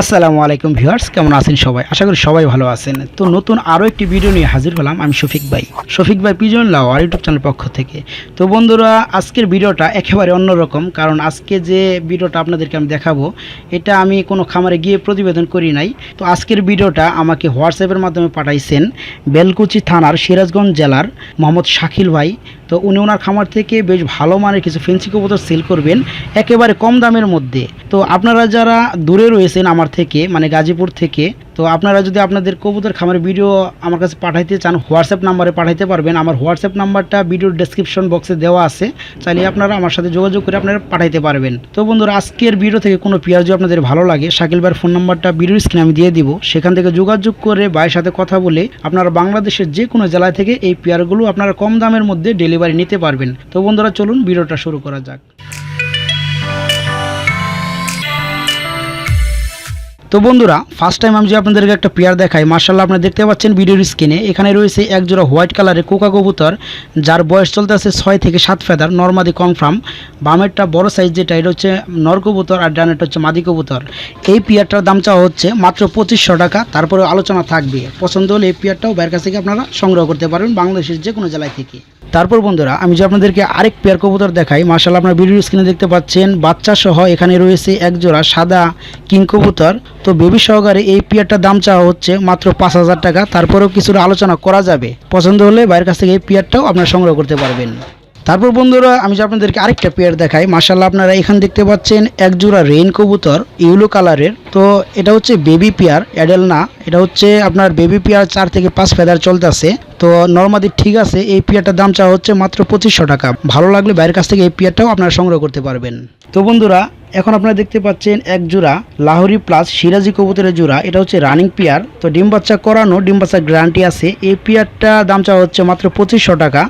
আসসালামু আলাইকুম ভিউয়ার্স, কেমন আছেন সবাই? আশা করি সবাই ভালো আছেন। তো নতুন আরও একটি ভিডিও নিয়ে হাজির হলাম আমি শফিক ভাই। শফিক ভাই পিজন লাও আর ইউটিউব চ্যানেল পক্ষ থেকে। তো বন্ধুরা, আজকের ভিডিওটা একেবারে অন্যরকম, কারণ আজকে যে ভিডিওটা আপনাদেরকে আমি দেখাবো, এটা আমি কোনো খামারে গিয়ে প্রতিবেদন করি নাই। তো আজকের ভিডিওটা আমাকে হোয়াটসঅ্যাপের মাধ্যমে পাঠাইছেন বেলকুচি থানার সিরাজগঞ্জ জেলার মোহাম্মদ শাকিল ভাই। তো উনি ওনার খামার থেকে বেশ ভালো মানের কিছু ফেন্সি কবুতর সেল করবেন একেবারে কম দামের মধ্যে। তো আপনারা যারা দূরে রয়েছেন আমার থেকে মানে গাজীপুর থেকে তো আপনারা যদি আপনাদের কবুতর খামারের ভিডিও আমার কাছে পাঠাইতে চান হোয়াটসঅ্যাপ নাম্বারে পাঠাইতে পারবেন। আমার হোয়াটসঅ্যাপ নাম্বারটা ভিডিওর ডেসক্রিপশন বক্সে দেওয়া আছে। চাইলে আপনারা আমার সাথে যোগাযোগ করে আপনারা পাঠাইতে পারবেন। তো বন্ধুরা, আজকের ভিডিও থেকে কোনো পেয়ার যদি আপনাদের ভালো লাগে, শাকিল ভাইয়ের ফোন নাম্বারটা ভিডিও স্ক্রিনে আমি দিয়ে দিব। সেখান থেকে যোগাযোগ করে ভাইয়ের সাথে কথা বলে আপনারা বাংলাদেশের যে কোনো জেলা থেকে এই পেয়ারগুলো আপনারা কম দামের মধ্যে ডেলিভারি নিতে পারবেন। তো বন্ধুরা, চলুন ভিডিওটা শুরু করা যাক। তো বন্ধুরা ফার্স্ট টাইম আমি যে আপনাদেরকে একটা পেয়ার দেখাই মার্শাল্লাহ আপনারা দেখতে পাচ্ছেন ভিডিওর স্ক্রিনে। এখানে রয়েছে এক জোড়া হোয়াইট কালারের কোকা কবুতর, যার বয়স চলতে আছে ছয় থেকে সাত ফেদার নর্মাদি কনফার্ম বামেরটা বড় সাইজ যেটা, এটা হচ্ছে নর কবুতর আর ডানেরটা হচ্ছে মাদি কবুতর। এই পেয়ারটার দাম চাওয়া হচ্ছে মাত্র পঁচিশশো টাকা তারপরে আলোচনা থাকবে। পছন্দ হলে এই পেয়ারটাও বাইরের কাছ থেকে আপনারা সংগ্রহ করতে পারবেন বাংলাদেশের যে কোনো জেলায় থেকে। তারপর বন্ধুরা, আমি যে আপনাদেরকে আরেক পেয়ার কবুতর দেখাই মার্শাল আপনার ভিডিও স্ক্রিনে দেখতে পাচ্ছেন বাচ্চা সহ এখানে রয়েছে একজোড়া সাদা কিং কবুতর। তো বেবি সহকারে এই পেয়ারটার দাম চাওয়া হচ্ছে মাত্র পাঁচ হাজার টাকা। তারপরেও কিছুটা আলোচনা করা যাবে। পছন্দ হলে বাইরের কাছ থেকে এই পেয়ারটাও আপনারা সংগ্রহ করতে পারবেন। তারপর বন্ধুরা, আমি আপনাদেরকে আরেকটা পেয়ার দেখাই মার্শাল্লাহ আপনারা এখানে দেখতে পাচ্ছেন এক জোড়া রেইন কবুতর ইউলো কালারের তো এটা হচ্ছে বেবি পেয়ার অ্যাডেল না, এটা হচ্ছে আপনার বেবি পেয়ার চার থেকে পাঁচ ফেদার চলতেছে। তো নর্মাদি ঠিক আছে, এই পেয়ারটার দাম চাওয়া হচ্ছে মাত্র পঁচিশশো টাকা। ভালো লাগলে বাইরের কাছ থেকে এই পেয়ারটাও আপনারা সংগ্রহ করতে পারবেন। তো বন্ধুরা এখন আপনারা দেখতে পাচ্ছেন এক জোড়া লাহোরি প্লাস সিরাজি কবুতরের জোড়া। এটা হচ্ছে রানিং পিয়ার তো ডিম বাচ্চা করানো, ডিম বাচ্চা গ্যারান্টি আছে। এই পিয়ারটা দাম চাওয়া হচ্ছে মাত্র পঁচিশশো টাকা।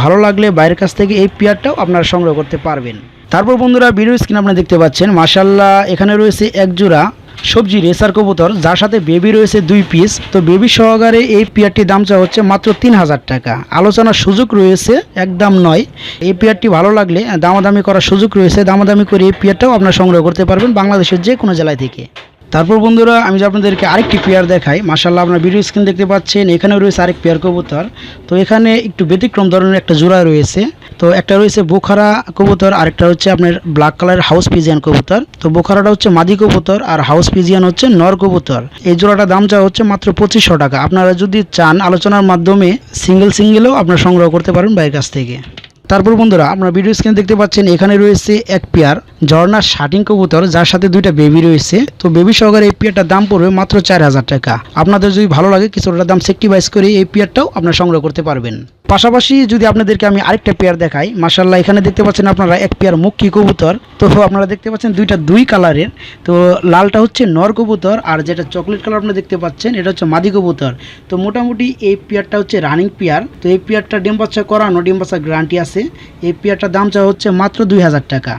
ভালো লাগলে বাইরের কাছ থেকে এই পিয়ারটাও আপনারা সংগ্রহ করতে পারবেন। তারপর বন্ধুরা ভিডিও স্ক্রিন আপনারা দেখতে পাচ্ছেন মাসাল্লাহ এখানে রয়েছে এক জোড়া সবজি রেসার কবুতর, যার সাথে বেবি রয়েছে দুই পিস তো বেবি সহকারে এই পেয়ারটির দাম চা হচ্ছে মাত্র তিন হাজার টাকা। আলোচনার সুযোগ রয়েছে, একদম নয়। এই পেয়ারটি ভালো লাগলে দামাদামি করার সুযোগ রয়েছে, দামাদামি করে এই পেয়ারটাও আপনার সংগ্রহ করতে পারবেন বাংলাদেশের যে কোনো জেলায় থেকে। তারপর বন্ধুরা, আমি যে আপনাদেরকে আরেকটি পেয়ার দেখাই মার্শাল্লাহ আপনার ভিডিও স্ক্রিন দেখতে পাচ্ছেন এখানে রয়েছে আরেক পেয়ার কবুতর। তো এখানে একটু ব্যতিক্রম ধরনের একটা জোড়া রয়েছে। তো একটা রয়েছে বোখারা কবুতর, আরেকটা হচ্ছে আপনার ব্ল্যাক কালারের হাউস পিজিয়ান কবুতর। তো বোখারাটা হচ্ছে মাদি কবুতর আর হাউস পিজিয়ান হচ্ছে নর কবুতর। এই জোড়াটা দাম চাওয়া হচ্ছে মাত্র পঁচিশশো টাকা। আপনারা যদি চান আলোচনার মাধ্যমে সিঙ্গেল সিঙ্গেলও আপনারা সংগ্রহ করতে পারেন বাইরের কাছ থেকে। তারপর বন্ধুরা আপনারা ভিডিও স্ক্রিনে দেখতে পাচ্ছেন, এখানে রয়েছে এক পেয়ার ঝর্ণার শার্টিং কবুতর, যার সাথে দুইটা বেবি রয়েছে। তো বেবি সহকারে এই পেয়ারটার দাম পড়বে মাত্র চার হাজার টাকা। আপনাদের যদি ভালো লাগে, কিছুটা দাম সেক্টিভাইজ করে এই পেয়ারটাও আপনারা সংগ্রহ করতে পারবেন। পাশাপাশি যদি আপনাদেরকে আমি আরেকটা পেয়ার দেখাই মার্শাল্লাহ এখানে দেখতে পাচ্ছেন আপনারা এক পেয়ার মুক্কি কবুতর। তো আপনারা দেখতে পাচ্ছেন দুইটা দুই কালারের তো লালটা হচ্ছে নর কবুতর আর যেটা চকলেট কালার আপনারা দেখতে পাচ্ছেন, এটা হচ্ছে মাদি কবুতর। তো মোটামুটি এই পেয়ারটা হচ্ছে রানিং পেয়ার তো এই পেয়ারটা ডিম বাচ্চা করানো, ডিম বাচ্চা গ্যারান্টি আছে। এই পেয়ারটার দাম চাওয়া হচ্ছে মাত্র দুই হাজার টাকা।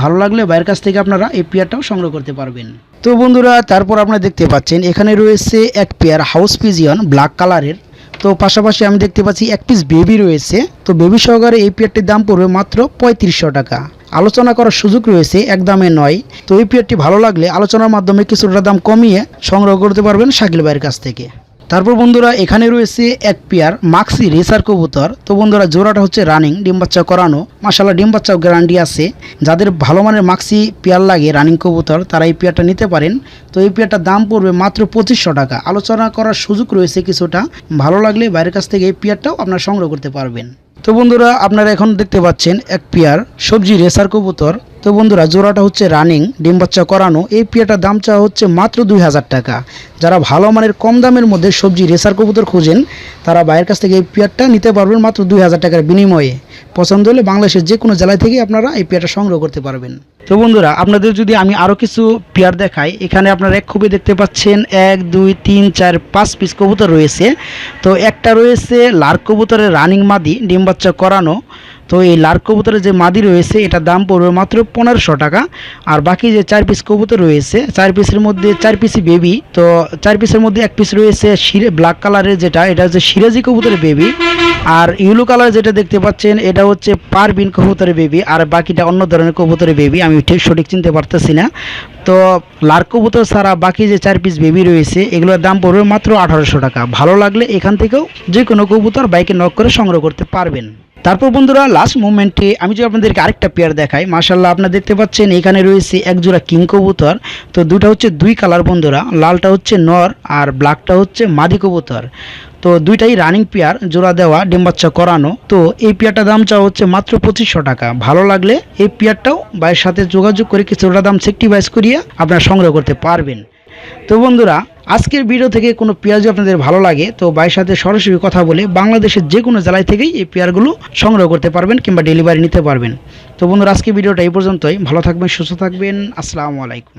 ভালো লাগলে বাইরের কাছ থেকে আপনারা এই পেয়ারটাও সংগ্রহ করতে পারবেন। তো বন্ধুরা, তারপর আপনারা দেখতে পাচ্ছেন, এখানে রয়েছে এক পেয়ার হাউস পিজিয়ন ব্ল্যাক কালারের তো পাশাপাশি আমি দেখতে পাচ্ছি এক পিস বেবি রয়েছে। তো বেবি সহকারে এই পেয়ারটির দাম পড়বে মাত্র পঁয়ত্রিশশো টাকা। আলোচনা করার সুযোগ রয়েছে, এক দামে নয়। তো এই পেয়ারটি ভালো লাগলে আলোচনার মাধ্যমে কিছুটা দাম কমিয়ে সংগ্রহ করতে পারবেন শাকিল ভাইয়ের কাছ থেকে। তারপর বন্ধুরা, এখানে রয়েছে এক পেয়ার মাক্সি রেসার কবুতর। তো বন্ধুরা, জোড়াটা হচ্ছে রানিং, ডিম বাচ্চা করানো। মাসাল্লাহ ডিম বাচ্চাও গ্যারান্টি আছে। যাদের ভালো মানের মাক্সি পেয়ার লাগে, রানিং কবুতর, তারা এই পেয়ারটা নিতে পারেন। তো এই পেয়ারটার দাম পড়বে মাত্র পঁচিশশো টাকা। আলোচনা করার সুযোগ রয়েছে কিছুটা। ভালো লাগলে বাইরের কাছ থেকে এই পেয়ারটাও আপনারা সংগ্রহ করতে পারবেন। তো বন্ধুরা, আপনারা এখন দেখতে পাচ্ছেন এক পেয়ার সবজি রেসার কবুতর। তো বন্ধুরা, জোড়াটা হচ্ছে রানিং ডিম বাচ্চা করানো। এই পেয়ারটার দাম চাওয়া হচ্ছে মাত্র দুই হাজার টাকা। যারা ভালো মানের কম দামের মধ্যে সবজি রেসার কবুতর খুঁজেন, তারা বাইরের কাছ থেকে এই পেয়ারটা নিতে পারবেন মাত্র দুই হাজার টাকার বিনিময়ে। পছন্দ হলে বাংলাদেশের যে কোনো জেলায় থেকে আপনারা এই পেয়ারটা সংগ্রহ করতে পারবেন। তো বন্ধুরা, আপনাদের যদি আমি আরও কিছু পেয়ার দেখাই, এখানে আপনারা এক খুবই দেখতে পাচ্ছেন, এক, দুই, তিন, চার, পাঁচ পিস কবুতর রয়েছে। তো একটা রয়েছে লার কবুতরের রানিং মাদি, ডিম বাচ্চা করানো। তো এই লার কবুতরের যে মাদি রয়েছে এটার দাম পড়বে মাত্র পনেরোশো টাকা। আর বাকি যে চার পিস কবুতর রয়েছে, চার পিসের মধ্যে চার পিসই বেবি তো চার পিসের মধ্যে এক পিস রয়েছে শিরে ব্ল্যাক কালারের যেটা, এটা হচ্ছে সিরাজি কবুতরের বেবি আর ইউলো কালার যেটা দেখতে পাচ্ছেন, এটা হচ্ছে পারবিন কবুতরের বেবি আর বাকিটা অন্য ধরনের কবুতরের বেবি আমি ঠিক সঠিক চিনতে পারতেছি না। তো লার কবুতর ছাড়া বাকি যে চার পিস বেবি রয়েছে, এগুলোর দাম পড়বে মাত্র আঠারোশো টাকা। ভালো লাগলে এখান থেকেও যে কোনো কবুতর বাইকে নক করে সংগ্রহ করতে পারবেন। তারপর বন্ধুরা লাস্ট মুভমেন্টে আমি যদি আপনাদেরকে আরেকটা পেয়ার দেখাই মার্শাল্লাহ আপনারা দেখতে পাচ্ছেন, এখানে রয়েছে এক জোড়া কিং কবুতর। তো দুটা হচ্ছে দুই কালার বন্ধুরা, লালটা হচ্ছে নর আর ব্ল্যাকটা হচ্ছে মাদি কবুতর। তো দুইটাই রানিং পেয়ার জোড়া দেওয়া, ডিম বাচ্চা করানো। তো এই পেয়ারটার দাম চাওয়া হচ্ছে মাত্র পঁচিশশো টাকা। ভালো লাগলে এই পেয়ারটাও ভাইয়ের সাথে যোগাযোগ করে কিছুটা দাম সেক্টিভাইজ করিয়ে আপনারা সংগ্রহ করতে পারবেন। তো বন্ধুরা আজকের ভিডিও থেকে কোনো পেঁয়াজ আপনাদের ভালো লাগে, তো ভাইয়ের সাথে সরাসরি কথা বলে বাংলাদেশের যে কোনো জেলায় থেকেই এই পেয়ারগুলো সংগ্রহ করতে পারবেন কিংবা ডেলিভারি নিতে পারবেন। তো বন্ধুরা, আজকের ভিডিওটা এই পর্যন্তই। ভালো থাকবেন, সুস্থ থাকবেন। আসসালামু আলাইকুম।